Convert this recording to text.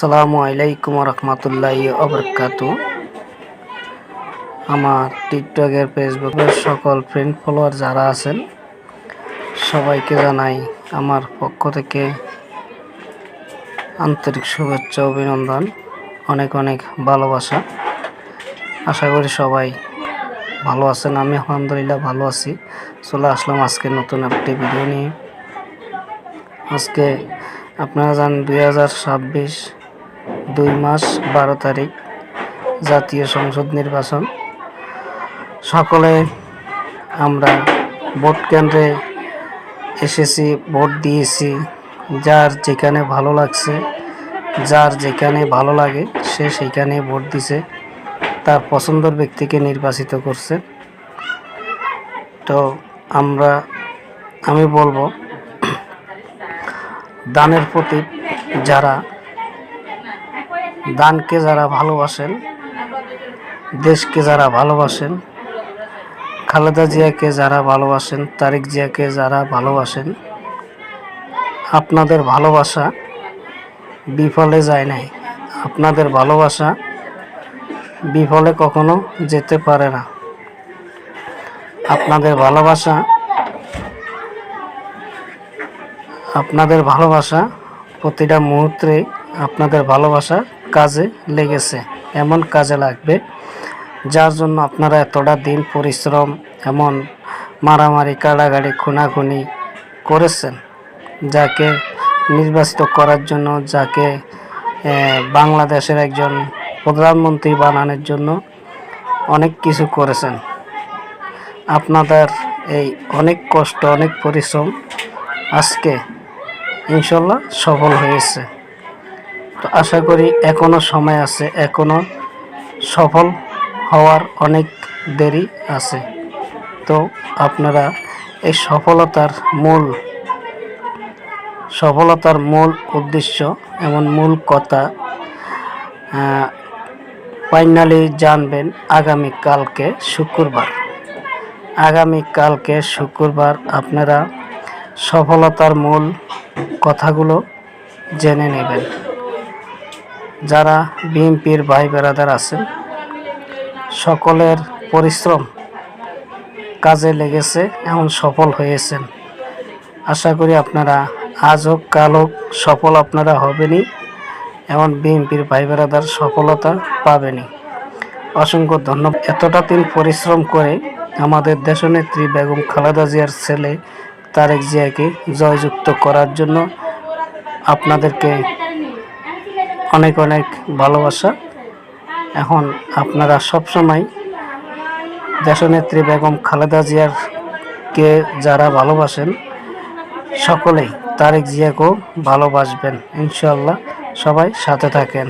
আসসালামু আলাইকুম রহমতুল্লাহ অবরকাতু আমার টিকটকের ফেসবুকের সকল ফ্রেন্ড ফলোয়ার যারা আছেন, সবাইকে জানাই আমার পক্ষ থেকে আন্তরিক শুভেচ্ছা, অভিনন্দন, অনেক অনেক ভালোবাসা। আশা করি সবাই ভালো আছেন, আমি আলহামদুলিল্লাহ ভালো আছি। চলে আসলাম আজকে নতুন একটি ভিডিও নিয়ে। আজকে আপনারা জানেন দুই হাজার ছাব্বিশ দুই মাস বারো তারিখ জাতীয় সংসদ নির্বাচন। সকলে আমরা ভোট কেন্দ্রে এসেছি, ভোট দিয়েছি। যার যেখানে ভালো লাগছে, যার যেখানে ভালো লাগে, সে সেইখানে ভোট দিছে। তার পছন্দের ব্যক্তিকে নির্বাচিত করছে। তো আমরা, আমি বলব, দানের প্রতি যারা দানকে যারা ভালোবাসেন, দেশকে যারা ভালোবাসেন, খালেদা জিয়াকে যারা ভালোবাসেন, তারেক জিয়াকে যারা ভালোবাসেন, আপনাদের ভালোবাসা বিফলে যায় নাই। আপনাদের ভালোবাসা বিফলে কখনো যেতে পারে না। আপনাদের ভালোবাসা আপনাদের ভালোবাসা প্রতিটা মুহূর্তে আপনাদের ভালোবাসা কাজে লেগেছে, এমন কাজে লাগবে, যার জন্য আপনারা এতটা দিন পরিশ্রম এমন মারামারি, কাড়াগাড়ি, খুনাখুনি করেছেন, যাকে নির্বাচিত করার জন্য, যাকে বাংলাদেশের একজন প্রধানমন্ত্রী বানানোর জন্য অনেক কিছু করেছেন। আপনাদের এই অনেক কষ্ট, অনেক পরিশ্রম আজকে ইনশাল্লাহ সফল হয়েছে। তো আশা করি এখনও সময় আছে, এখনও সফল হওয়ার অনেক দেরি আছে। তো আপনারা এই সফলতার মূল সফলতার মূল উদ্দেশ্য, এমন মূল কথা ফাইনালি জানবেন আগামী কালকে শুক্রবার। আগামী কালকে শুক্রবার আপনারা সফলতার মূল কথাগুলো জেনে নেবেন। যারা বিএনপির ভাই বেড়াদার আছেন সকলের পরিশ্রম কাজে লেগেছে এমন সফল হয়েছেন। আশা করি আপনারা আজ হোক, কাল হোক, সফল আপনারা হবেনই এমন বিএনপির ভাই বেড়াদার সফলতা পাবেনই অসংখ্য ধন্যবাদ। এতটা দিন পরিশ্রম করে আমাদের দেশনেত্রী বেগম খালেদা জিয়ার ছেলে তারেক জিয়াকে জয়যুক্ত করার জন্য আপনাদেরকে অনেক অনেক ভালোবাসা। এখন আপনারা সবসময় দেশনেত্রী বেগম খালেদা জিয়ার কে যারা ভালোবাসেন, সকলেই তারেক জিয়াকেও ভালোবাসবেন ইনশাল্লাহ সবাই সাথে থাকেন।